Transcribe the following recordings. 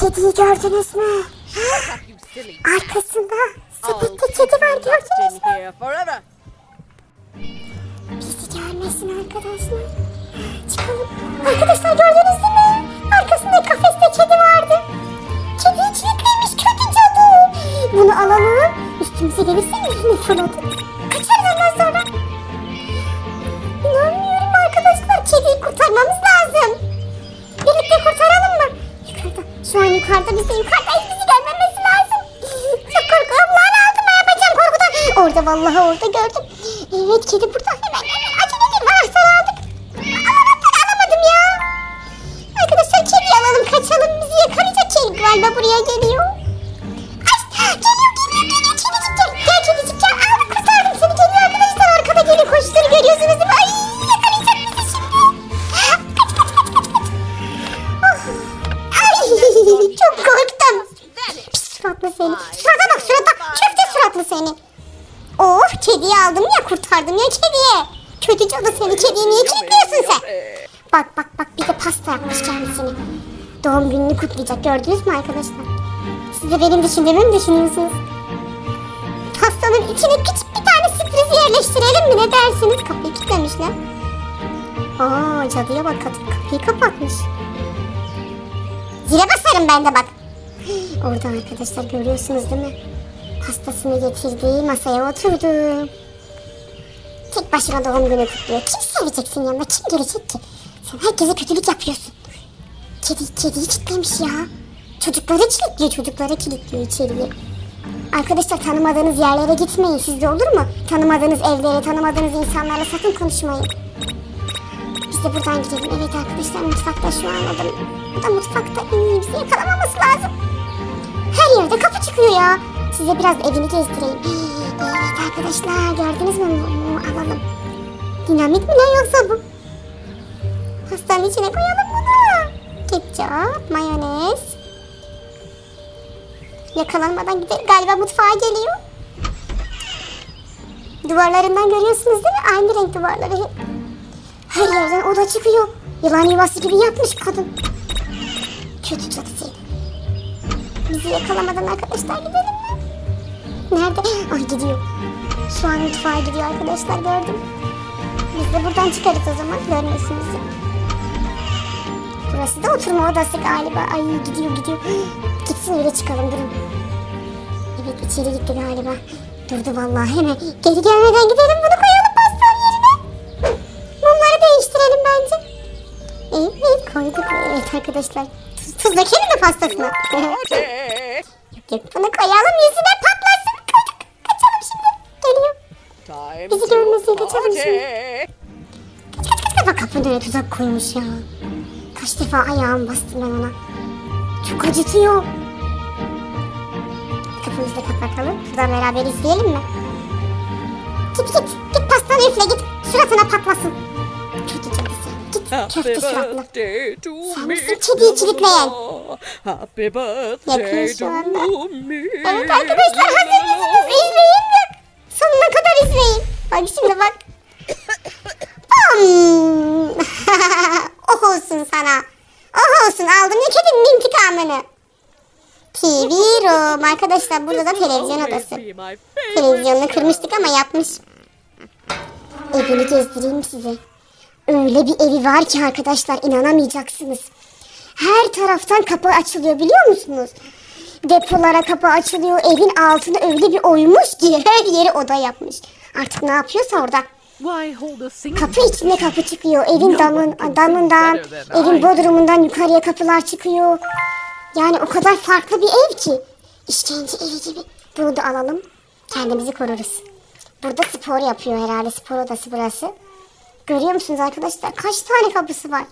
Kediyi gördünüz mü? Arkasında sepette kedi var gördünüz mü? Bizi görmesin arkadaşlar. Çıkalım. Arkadaşlar gördünüz değil mi? Arkasında kafeste kedi vardı. Kedi içlikliymiş kötü cadı. Bunu alalım. Üstümüze gelirse yüzünü fırlatıp kaçarız ondan sonra. İnanmıyorum arkadaşlar. Kediyi kurtarmamız lazım. Şu an yukarıda. Biz de yukarıdayız. Bizi görmemesi lazım. Çok korkuyorum. Lan altıma yapacağım korkudan. Orada vallahi orada gördüm. Evet kedi burada. Hemen hemen acele edeyim. Anahtarı aldık. Ama anahtarı alamadım ya. Arkadaşlar kediyi alalım. Kaçalım. Bizi yakalayacak kedi galiba buraya geliyor. Seni. Surata bak surata. Köfte suratlı seni. Oh kediyi aldım ya kurtardım ya kediye. Kötü cadı seni kediyi niye kilitliyorsun sen? Bak bak bak bir de pasta yapmış kendisine. Doğum gününü kutlayacak gördünüz mü arkadaşlar? Siz de benim düşündüğümü mü düşünüyorsunuz? Pastanın içine küçük bir tane sürpriz yerleştirelim mi ne dersiniz? Kapıyı kilitlemişler. Aa cadıya bak kapıyı kapatmış. Zile basarım ben de bak. Orada arkadaşlar görüyorsunuz değil mi? Pastasını getirdi, masaya oturdu. Tek başına doğum günü kutluyor. Kim seveceksin yanında? Kim gelecek ki? Sen herkese kötülük yapıyorsun. Kedi, kediyi kilitlemiş ya. Çocukları kilitliyor, çocukları kilitliyor içeriye. Arkadaşlar tanımadığınız yerlere gitmeyin sizde olur mu? Tanımadığınız evlere, tanımadığınız insanlarla sakın konuşmayın. Biz de buradan gidelim. Evet arkadaşlar mutfakta şu an adam. Bu da mutfakta iyi bizi yakalamaması lazım. Yerde kapı çıkıyor ya. Size biraz evini gezdireyim. Evet arkadaşlar gördünüz mü? Alalım. Dinamit mi ne yoksa bu? Pastanın içine koyalım bunu. Ketçap, mayonez. Yakalanmadan gidelim. Galiba mutfağa geliyor. Duvarlarından görüyorsunuz değil mi? Aynı renk duvarları. Her yerden oda çıkıyor. Yılan yuvası gibi yapmış kadın. Kötü çok. Bizi yakalamadan arkadaşlar gidelim mi? Nerede? Ay gidiyor. Şu an mutfağa gidiyor arkadaşlar gördüm. Biz de buradan çıkarız o zaman görmesin bizi. Burası da oturma odası galiba. Ay gidiyor gidiyor. Gitsin öyle çıkalım durun. Evet içeri gitti galiba. Durdu vallahi hemen. Geri gelmeden gidelim bunu koyalım pastanın yerine. Mumları değiştirelim bence. Evet koyduk. Evet arkadaşlar. Tuz, tuz dökelim mi pastasına? Party. Yok bunu koyalım yüzüne patlasın. Koyduk. Kaçalım şimdi. Geliyor. Bizi görmesin, kaçalım şimdi. Kaç kaç kaç defa kapının önüne tuzak koymuş ya. Kaç defa ayağımı bastım ben ona. Çok acıtıyor. Kapımızı da kapatalım. Buradan beraber izleyelim mi? Git git. Git pastanı üfle git. Suratına patlasın. Happy birthday to me. kediyi? Happy birthday to me. Evet arkadaşlar hazır mısınız? İzleyin bak. Sonuna kadar izleyin. Bak şimdi bak. Oh olsun sana. Oh olsun aldım ya kedinin intikamını. TV room. Arkadaşlar burada da televizyon odası. Televizyonunu kırmıştık ama yapmış. Evini gezdireyim size. Öyle bir evi var ki arkadaşlar inanamayacaksınız. Her taraftan kapı açılıyor biliyor musunuz? Depolara kapı açılıyor. Evin altını öyle bir oymuş ki her yeri oda yapmış. Artık ne yapıyorsa orada. Kapı içinde kapı çıkıyor. Evin damın, damından, evin bodrumundan yukarıya kapılar çıkıyor. Yani o kadar farklı bir ev ki. İşkence evi gibi. Bunu da alalım. Kendimizi koruruz. Burada spor yapıyor herhalde. Spor odası burası. Görüyor musunuz arkadaşlar? Kaç tane kapısı var?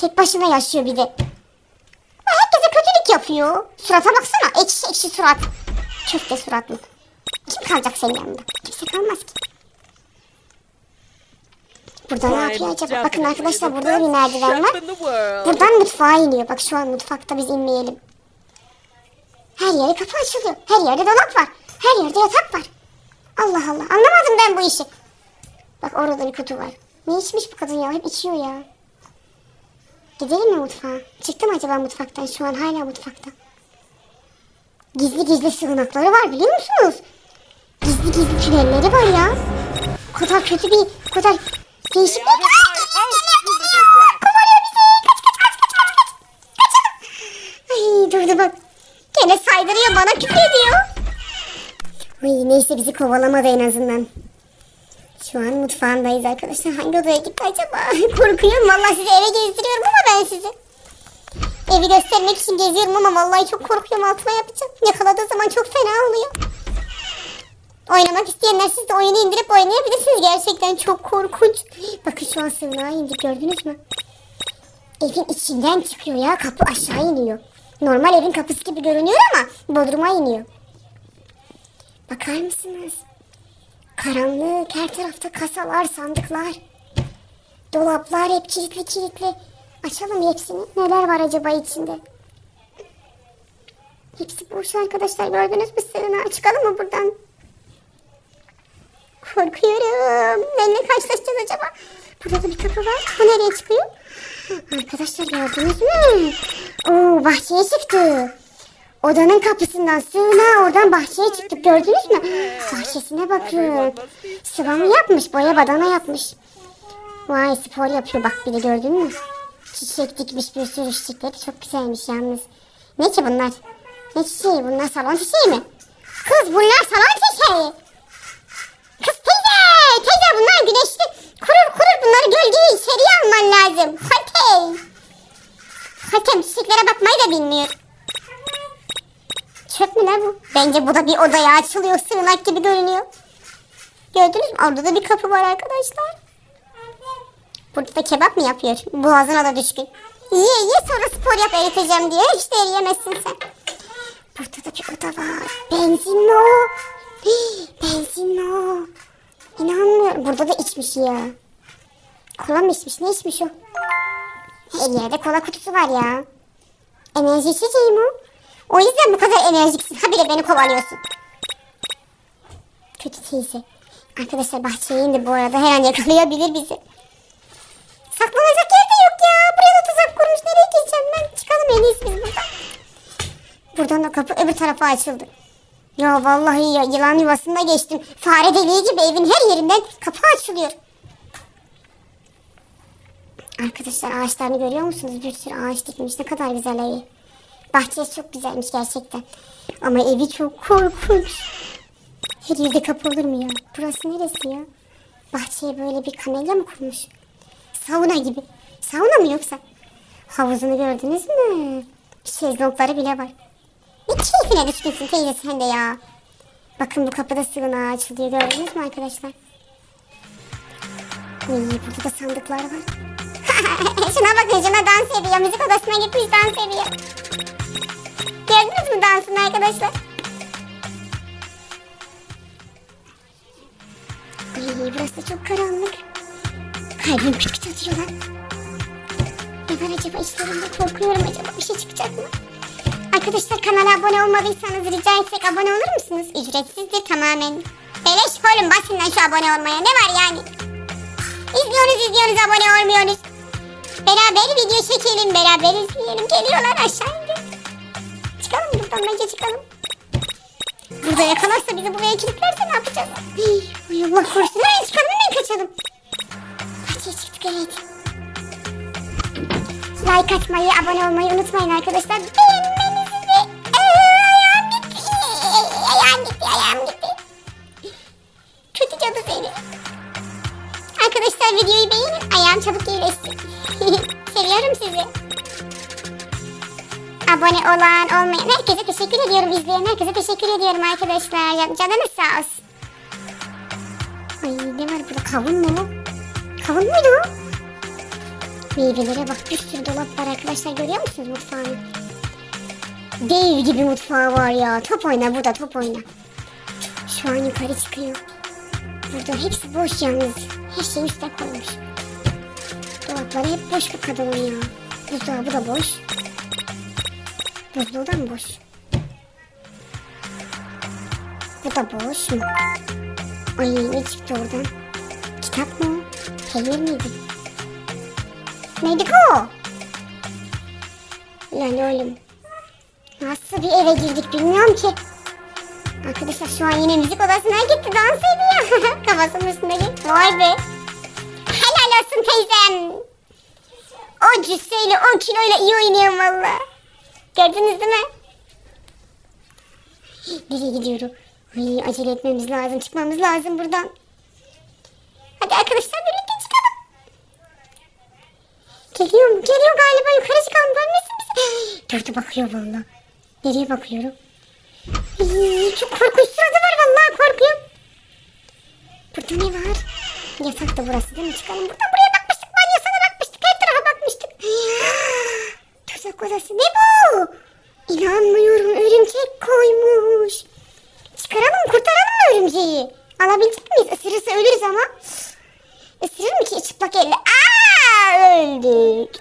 Tek başına yaşıyor bir de. Ama Herkese kötülük yapıyor. Surata baksana. Ekşi ekşi surat. Köfte suratlı. Kim kalacak senin yanında? Kimse kalmaz ki. Burada ne yapıyor acaba? Bakın arkadaşlar burada da bir merdiven var. Buradan mutfağa iniyor. Bak şu an mutfakta biz inmeyelim. Her yere kapı açılıyor. Her yerde dolap var. Her yerde yatak var. Allah Allah. Anlamadım ben bu işi. Bak orada bir kutu var. Ne içmiş bu kadın ya? Hep içiyor ya. Gidelim mi mutfağa? Çıktı mı acaba mutfaktan? Şu an hala mutfakta. Gizli gizli sığınakları var biliyor musunuz? Gizli gizli tünelleri var ya. O kadar kötü bir, o kadar değişik bir... Little brat! Kovalıyor bizi. Kaç kaç kaç kaç kaç kaç. Kaçalım. Ay durdu bak. Gene saydırıyor bana küfür ediyor. Ay neyse bizi kovalamadı en azından. Şu an mutfağındayız arkadaşlar. Hangi odaya gitti acaba? Korkuyorum. Vallahi sizi eve gezdiriyorum ama ben sizi. Evi göstermek için geziyorum ama vallahi çok korkuyorum. Altıma yapacağım. Yakaladığı zaman çok fena oluyor. Oynamak isteyenler siz de oyunu indirip oynayabilirsiniz. Gerçekten çok korkunç. Bakın şu an sığınağa indik gördünüz mü? Evin içinden çıkıyor ya. Kapı aşağı iniyor. Normal evin kapısı gibi görünüyor ama bodruma iniyor. Bakar mısınız? Karanlık, her tarafta kasalar, sandıklar. Dolaplar hep kilitli kilitli. Açalım hepsini. Neler var acaba içinde? Hepsi boş arkadaşlar. Gördünüz mü sığınağı? Çıkalım mı buradan? Korkuyorum. Neyle karşılaşacağız acaba? Burada da bir kapı var. Bu nereye çıkıyor? Arkadaşlar gördünüz mü? Oo bahçeye çıktı. Odanın kapısından sığınağı oradan bahçeye çıktık gördünüz mü? Bahçesine bakın. Sıvamı yapmış boya badana yapmış. Vay spor yapıyor bak bir de gördün mü? Çiçek dikmiş bir sürü çiçekleri çok güzelmiş yalnız. Ne ki bunlar? Ne çiçeği bunlar salon çiçeği mi? Kız bunlar salon çiçeği. Kız teyze teyze bunlar güneşli. Kurur kurur bunları gölgeye içeriye alman lazım. Hatey. Hatem çiçeklere bakmayı da bilmiyor. Çöp mü lan bu? Bence bu da bir odaya açılıyor. Sığınak gibi görünüyor. Gördünüz mü? Orada da bir kapı var arkadaşlar. Burada da kebap mı yapıyor? Boğazına da düşkün. Ye ye sonra spor yap eriteceğim diye. İşte eriyemezsin sen. Burada da bir oda var. Benzinlo. Hii, Benzinlo. İnanmıyorum. Burada da içmiş ya. Kola mı içmiş? Ne içmiş o? Her yerde kola kutusu var ya. Enerji içeceği mi o? O yüzden bu kadar enerjiksin. Ha bile beni kovalıyorsun. Kötü teyze. Arkadaşlar bahçeye indi bu arada. Her an yakalayabilir bizi. Saklanacak yer de yok ya. Buraya da tuzak kurmuş. Nereye geçeceğim ben? Çıkalım en iyisi biz buradan. Buradan da kapı öbür tarafa açıldı. Ya vallahi ya yılan yuvasında geçtim. Fare deliği gibi evin her yerinden kapı açılıyor. Arkadaşlar ağaçlarını görüyor musunuz? Bir sürü ağaç dikmiş. Ne kadar güzel evi. Bahçesi çok güzelmiş gerçekten. Ama evi çok korkunç. Her yerde kapı olur mu ya? Burası neresi ya? Bahçeye böyle bir kamelya mı kurmuş? Sauna gibi. Sauna mı yoksa? Havuzunu gördünüz mü? Şezlongları bile var. Ne keyfine düşkünsün teyze sen de ya. Bakın bu kapıda sığınağı açılıyor gördünüz mü arkadaşlar? Ay, burada da sandıklar var. şuna bakın şuna dans ediyor. Müzik odasına gitmiş dans ediyor. Gördünüz mü dansını arkadaşlar? Ay burası da çok karanlık. Kalbim küt küt atıyor lan. Ne var acaba işlerinde korkuyorum acaba bir şey çıkacak mı? Arkadaşlar kanala abone olmadıysanız rica etsek abone olur musunuz? Ücretsizdir tamamen. Beleş oğlum basın lan şu abone olmaya ne var yani? İzliyoruz izliyoruz abone olmuyoruz. Beraber video çekelim beraber izleyelim. Geliyorlar aşağı indi. Çıkalım buradan bence çıkalım. Burada yakalarsa bizi buraya kilitlerse ne yapacağız? Ay Allah korusun. Hemen çıkalım hemen kaçalım. Bahçeye çıktık evet. Like atmayı, abone olmayı unutmayın arkadaşlar. Beğenmenizi. Aa, ayağım gitti. Ayağım gitti, ayağım gitti. Kötü cadı seni. Arkadaşlar videoyu beğenin. Ayağım çabuk iyileşsin. Seviyorum sizi. Abone olan, teşekkür ediyorum. İzleyen herkese teşekkür ediyorum arkadaşlar. Canınız sağ olsun. Ay ne var burada? Kavun mu? Kavun muydu? Meyvelere bak bir sürü dolap var arkadaşlar görüyor musunuz mutfağını? Dev gibi mutfağı var ya. Top oyna burada top oyna. Şu an yukarı çıkıyor. Burada hepsi boş yalnız. Her şeyi üstte koymuş. Dolapları hep boş bu kadının ya. Buzdolabı da boş. Buzluğu da mı boş? Bu da boş mu? Ay ne çıktı oradan? Kitap mı? o? Peynir miydi? Neydi o? Lan oğlum. Nasıl bir eve girdik bilmiyorum ki. Arkadaşlar şu an yine müzik odasına gitti dans ediyor. Kafasının üstündeki. Vay be. Helal olsun teyzem. O cüsseyle 10 kiloyla iyi oynuyorum valla. Gördünüz değil mi? Nereye gidiyorum? Ay, acele etmemiz lazım. Çıkmamız lazım buradan. Hadi arkadaşlar birlikte çıkalım. Geliyor mu? Geliyor galiba. Yukarı çıkalım. Dönmesin bizi. Dördü bakıyor valla. Nereye bakıyorum? Ay, çok korkunç sırada var vallahi korkuyorum. Burada ne var? Yatak da burası değil mi? Çıkalım buradan. Buraya bakmıştık. Banyo sana bakmıştık. Her tarafa bakmıştık. Tuzak odası. Ne bu? İnanmıyorum. Örümcek koymuş. Çıkaralım kurtaralım mı örümceği? Alabilecek miyiz? Isırırsa ölürüz ama. Isırır mı ki çıplak elle? Aa öldük.